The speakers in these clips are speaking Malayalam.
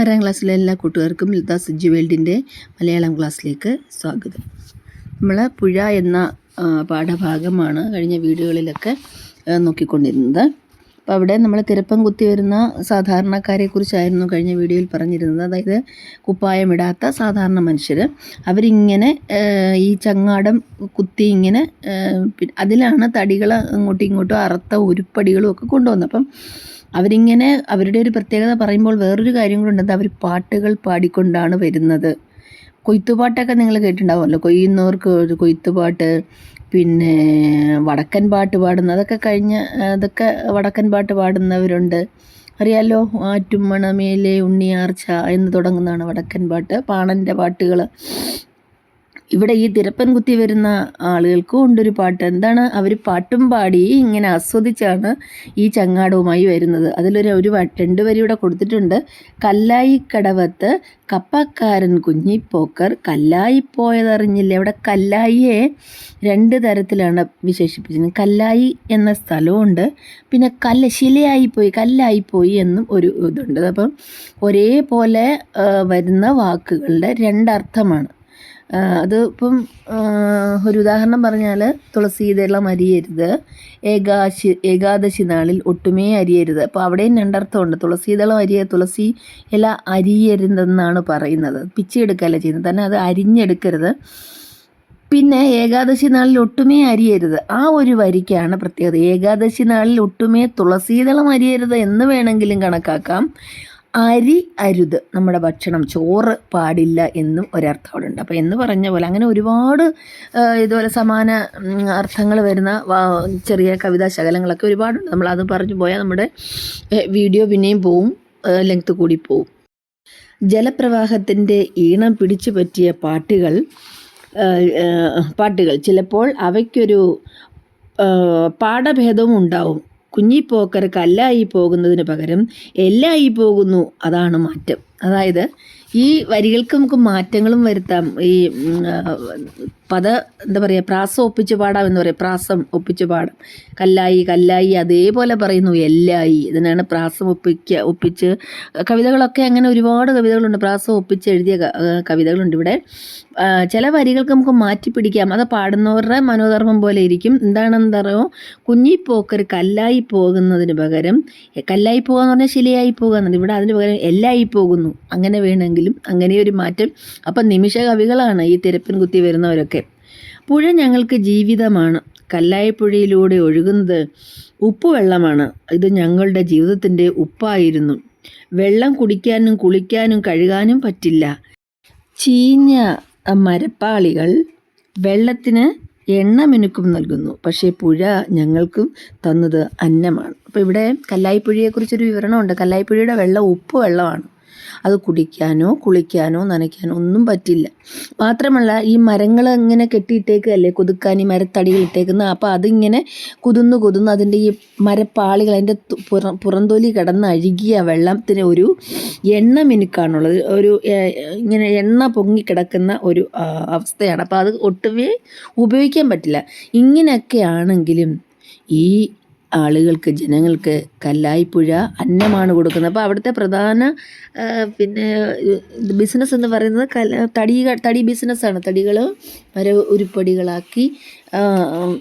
ആറാം ക്ലാസ്സിലെ എല്ലാ കൂട്ടുകാർക്കും ലത സുജി വേൾഡിന്റെ മലയാളം ക്ലാസ്സിലേക്ക് സ്വാഗതം. നമ്മൾ പുഴ എന്ന പാഠഭാഗമാണ് കഴിഞ്ഞ വീഡിയോകളിലൊക്കെ നോക്കിക്കൊണ്ടിരുന്നത്. അപ്പോൾ അവിടെ നമ്മൾ തിരപ്പം കുത്തി വരുന്ന സാധാരണക്കാരെക്കുറിച്ചായിരുന്നു കഴിഞ്ഞ വീഡിയോയിൽ പറഞ്ഞിരുന്നത്. അതായത് കുപ്പായമിടാത്ത സാധാരണ മനുഷ്യർ അവരിങ്ങനെ ഈ ചങ്ങാടം കുത്തി ഇങ്ങനെ അതിലാണ് തടികൾ അങ്ങോട്ടും ഇങ്ങോട്ടും അറുത്ത ഉരുപ്പടികളും ഒക്കെ കൊണ്ടുവന്നത്. അപ്പം അവരിങ്ങനെ അവരുടെ ഒരു പ്രത്യേകത പറയുമ്പോൾ വേറൊരു കാര്യം കൂടെ ഉണ്ടെന്ന് അവർ പാട്ടുകൾ പാടിക്കൊണ്ടാണ് വരുന്നത്. കൊയ്ത്തുപാട്ടൊക്കെ നിങ്ങൾ കേട്ടിട്ടുണ്ടാവുമല്ലോ? കൊയ്യുന്നവർക്ക് ഒരു കൊയ്ത്തുപാട്ട് പിന്നെ വടക്കൻ പാട്ട് പാടുന്ന അതൊക്കെ കഴിഞ്ഞ അതൊക്കെ വടക്കൻ പാട്ട് പാടുന്നവരുണ്ട്. അറിയാലോ? ആറ്റുമണമേലെ ഉണ്ണിയാർച്ച എന്ന് തുടങ്ങുന്നതാണ് വടക്കൻ പാട്ട്. പാണന്റെ പാട്ടുകൾ ഇവിടെ ഈ തിരപ്പൻ കുത്തി വരുന്ന ആളുകൾക്കും ഉണ്ടൊരു പാട്ട്. എന്താണ്? അവർ പാട്ടും പാടി ഇങ്ങനെ ആസ്വദിച്ചാണ് ഈ ചങ്ങാടവുമായി വരുന്നത്. അതിലൊരു ഒരു രണ്ട് വരി ഇവിടെ കൊടുത്തിട്ടുണ്ട്. കല്ലായി കടവത്ത് കപ്പക്കാരൻ കുഞ്ഞിപ്പോക്കർ കല്ലായി പോയതറിഞ്ഞില്ല. ഇവിടെ കല്ലായിയെ രണ്ട് തരത്തിലാണ് വിശേഷിപ്പിച്ചിരുന്നത് കല്ലായി എന്ന സ്ഥലമുണ്ട്. പിന്നെ കല്ല് ശിലയായിപ്പോയി കല്ലായിപ്പോയി എന്നും ഒരു ഇതുണ്ട്. അപ്പം ഒരേപോലെ വരുന്ന വാക്കുകളുടെ രണ്ടർത്ഥമാണ്. അത് ഇപ്പം ഒരു ഉദാഹരണം പറഞ്ഞാൽ തുളസീതളം അരിയരുത്. ഏകാശി ഏകാദശി നാളിൽ ഒട്ടുമേ അരിയരുത്. അപ്പോൾ അവിടെയും രണ്ടർത്ഥമുണ്ട്. തുളസീതളം അരിയ തുളസി ഇല അരിയരുതെന്നാണ് പറയുന്നത്. പിച്ചെടുക്കല്ല ചെയ്യുന്നത്. തന്നെ അത് അരിഞ്ഞെടുക്കരുത്. പിന്നെ ഏകാദശി നാളിൽ ഒട്ടുമേ അരിയരുത്. ആ ഒരു വരിക്കാണ് പ്രത്യേകത. ഏകാദശി നാളിൽ ഒട്ടുമേ തുളസീതളം അരിയരുത് എന്ന് വേണമെങ്കിലും കണക്കാക്കാം. അരി അരുത്. നമ്മുടെ ഭക്ഷണം ചോറ് പാടില്ല എന്നും ഒരർത്ഥം അവിടെ ഉണ്ട് അപ്പോൾ എന്ന് പറഞ്ഞ പോലെ അങ്ങനെ ഒരുപാട് ഇതുപോലെ സമാന അർത്ഥങ്ങൾ വരുന്ന ചെറിയ കവിതാ ശകലങ്ങളൊക്കെ ഒരുപാടുണ്ട്. നമ്മൾ അത് പറഞ്ഞു പോയാൽ നമ്മുടെ വീഡിയോ പിന്നെയും പോവും ലെങ്ത് കൂടി പോവും. ജലപ്രവാഹത്തിന്റെ ഈണം പിടിച്ചു പറ്റിയ പാട്ടുകൾ പാട്ടുകൾ. ചിലപ്പോൾ അവയ്ക്കൊരു പാഠഭേദവും ഉണ്ടാവും. കുഞ്ഞിപ്പോക്കർ കല്ലായി പോകുന്നതിന് പകരം എല്ലായി പോകുന്നു. അതാണ് മാറ്റം. അതായത് ഈ വരികൾക്ക് നമുക്ക് മാറ്റങ്ങളും വരുത്താം. ഈ പദ എന്താ പറയുക പ്രാസം ഒപ്പിച്ച് പാടാം എന്ന് പറയും. പ്രാസം ഒപ്പിച്ച് പാടാം. കല്ലായി കല്ലായി അതേപോലെ പറയുന്നു എല്ലായി. ഇതിനാണ് പ്രാസം ഒപ്പിക്ക ഒപ്പിച്ച് കവിതകളൊക്കെ അങ്ങനെ ഒരുപാട് കവിതകളുണ്ട്. പ്രാസം ഒപ്പിച്ച് എഴുതിയ കവിതകളുണ്ട് ഇവിടെ. ചില വരികൾക്ക് നമുക്ക് മാറ്റി പിടിക്കാം അത് പാടുന്നവരുടെ മനോധർമ്മം പോലെ ഇരിക്കും. എന്താണെന്ന് പറയുമോ കുഞ്ഞിപ്പോക്കർ കല്ലായി പോകുന്നതിന് പകരം കല്ലായി പോകുക എന്ന് പറഞ്ഞാൽ ശിലയായി പോകുക എന്നുണ്ട് ഇവിടെ അതിന് പകരം എല്ലായി പോകുന്നു. അങ്ങനെ വേണമെങ്കിലും അങ്ങനെ ഒരു മാറ്റം. അപ്പം നിമിഷ കവികളാണ് ഈ തിരപ്പൻ കുത്തി വരുന്നവരൊക്കെ. പുഴ ഞങ്ങൾക്ക് ജീവിതമാണ്. കല്ലായപ്പുഴയിലൂടെ ഒഴുകുന്നത് ഉപ്പുവെള്ളമാണ്. ഇത് ഞങ്ങളുടെ ജീവിതത്തിന്റെ ഉപ്പായിരുന്നു. വെള്ളം കുടിക്കാനും കുളിക്കാനും കഴുകാനും പറ്റില്ല. ചീഞ്ഞ മരപ്പാളികൾ വെള്ളത്തിന് എണ്ണമെനുക്കും നൽകുന്നു. പക്ഷേ പുഴ ഞങ്ങൾക്കും തന്നത് അന്നമാണ്. അപ്പോൾ ഇവിടെ കല്ലായിപ്പുഴയെക്കുറിച്ചൊരു വിവരണമുണ്ട്. കല്ലായിപ്പുഴയുടെ വെള്ളം ഉപ്പ് വെള്ളമാണ് അത് കുടിക്കാനോ കുളിക്കാനോ നനയ്ക്കാനോ ഒന്നും പറ്റില്ല. മാത്രമല്ല ഈ മരങ്ങൾ ഇങ്ങനെ കെട്ടിയിട്ടേക്കല്ലേ കുതുക്കാൻ ഈ മരത്തടിയിൽ ഇട്ടേക്കുന്ന. അപ്പോൾ അതിങ്ങനെ കുതിന്ന് കുതിന്ന് അതിന്റെ ഈ മരപ്പാളികൾ അതിന്റെ പുറന്തൊലി കിടന്ന് അഴുകിയ വെള്ളത്തിന് ഒരു എണ്ണ മിനുക്കാണുള്ളത് ഒരു ഇങ്ങനെ എണ്ണ പൊങ്ങി കിടക്കുന്ന ഒരു അവസ്ഥയാണ്. അപ്പോൾ അത് ഒട്ടുമേ ഉപയോഗിക്കാൻ പറ്റില്ല. ഇങ്ങനെയൊക്കെ ആണെങ്കിലും ഈ ആളുകൾക്ക് ജനങ്ങൾക്ക് കല്ലായിപ്പുഴ അന്നമാണ് കൊടുക്കുന്നത്. അപ്പോൾ അവിടുത്തെ പ്രധാന പിന്നെ ബിസിനസ് എന്ന് പറയുന്നത് കല തടി തടി ബിസിനസ്സാണ് തടികൾ വര ഉരുപ്പടികളാക്കി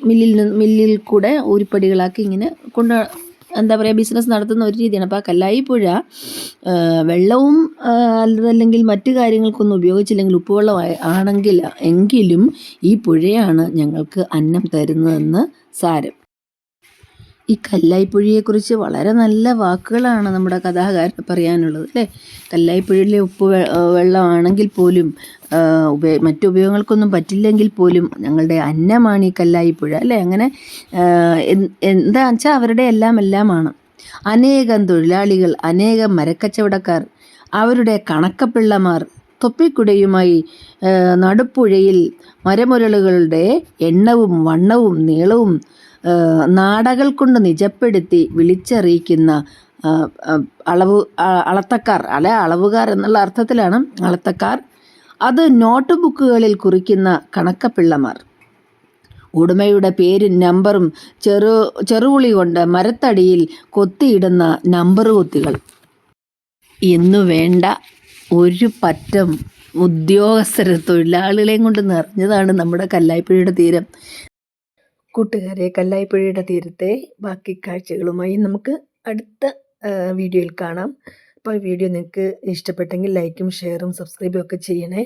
മില്ലിൽ നിന്ന് മില്ലിൽ കൂടെ ഉരുപ്പടികളാക്കി ഇങ്ങനെ കൊണ്ട് എന്താ പറയുക ബിസിനസ് നടത്തുന്ന ഒരു രീതിയാണ്. അപ്പോൾ ആ കല്ലായിപ്പുഴ വെള്ളവും അല്ലെങ്കിൽ മറ്റു കാര്യങ്ങൾക്കൊന്നും ഉപയോഗിച്ചില്ലെങ്കിൽ ഉപ്പുവെള്ളം ആണെങ്കിൽ എങ്കിലും ഈ പുഴയാണ് ഞങ്ങൾക്ക് അന്നം തരുന്നതെന്ന് സാരം. ഈ കല്ലായ്പുഴിയെക്കുറിച്ച് വളരെ നല്ല വാക്കുകളാണ് നമ്മുടെ കഥാകാരൻ പറയാനുള്ളത് അല്ലേ? കല്ലായിപ്പുഴയിലെ ഉപ്പ് വെള്ളമാണെങ്കിൽ പോലും ഉപയോ മറ്റു ഉപയോഗങ്ങൾക്കൊന്നും പറ്റില്ലെങ്കിൽ പോലും ഞങ്ങളുടെ അന്നമാണ് ഈ കല്ലായിപ്പുഴ അല്ലേ? അങ്ങനെ എന്താ വെച്ചാൽ അവരുടെ എല്ലാം എല്ലാമാണ്. അനേകം തൊഴിലാളികൾ അനേകം മരക്കച്ചവടക്കാർ അവരുടെ കണക്കപ്പിള്ളമാർ തൊപ്പിക്കുടയുമായി നടുപ്പുഴയിൽ മരമുരളുകളുടെ എണ്ണവും വണ്ണവും നീളവും നാടകൾ കൊണ്ട് നിജപ്പെടുത്തി വിളിച്ചറിയിക്കുന്ന അളവ് അളത്തക്കാർ അല്ലെ? അളവുകാർ എന്നുള്ള അർത്ഥത്തിലാണ് അളത്തക്കാർ. അത് നോട്ട് ബുക്കുകളിൽ കുറിക്കുന്ന കണക്കപ്പിള്ളമാർ. ഉടമയുടെ പേരും നമ്പറും ചെറു ചെറുവിളി കൊണ്ട് മരത്തടിയിൽ കൊത്തിയിടുന്ന നമ്പർ കൊത്തികൾ. എന്നു വേണ്ട ഒരു പറ്റം ഉദ്യോഗസ്ഥരെ തൊഴിലാളികളെയും കൊണ്ട് നിറഞ്ഞതാണ് നമ്മുടെ കല്ലായ്പുഴയുടെ തീരം. കൂട്ടുകാരെ കല്ലായിപ്പുഴയുടെ തീരത്തെ ബാക്കി കാഴ്ചകളുമായി നമുക്ക് അടുത്ത വീഡിയോയിൽ കാണാം. അപ്പോൾ വീഡിയോ നിങ്ങൾക്ക് ഇഷ്ടപ്പെട്ടെങ്കിൽ ലൈക്കും ഷെയറും സബ്സ്ക്രൈബും ഒക്കെ ചെയ്യണേ.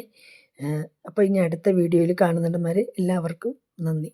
അപ്പോൾ ഇനി അടുത്ത വീഡിയോയിൽ കാണുന്നുണ്ടെന്മാർ എല്ലാവർക്കും നന്ദി.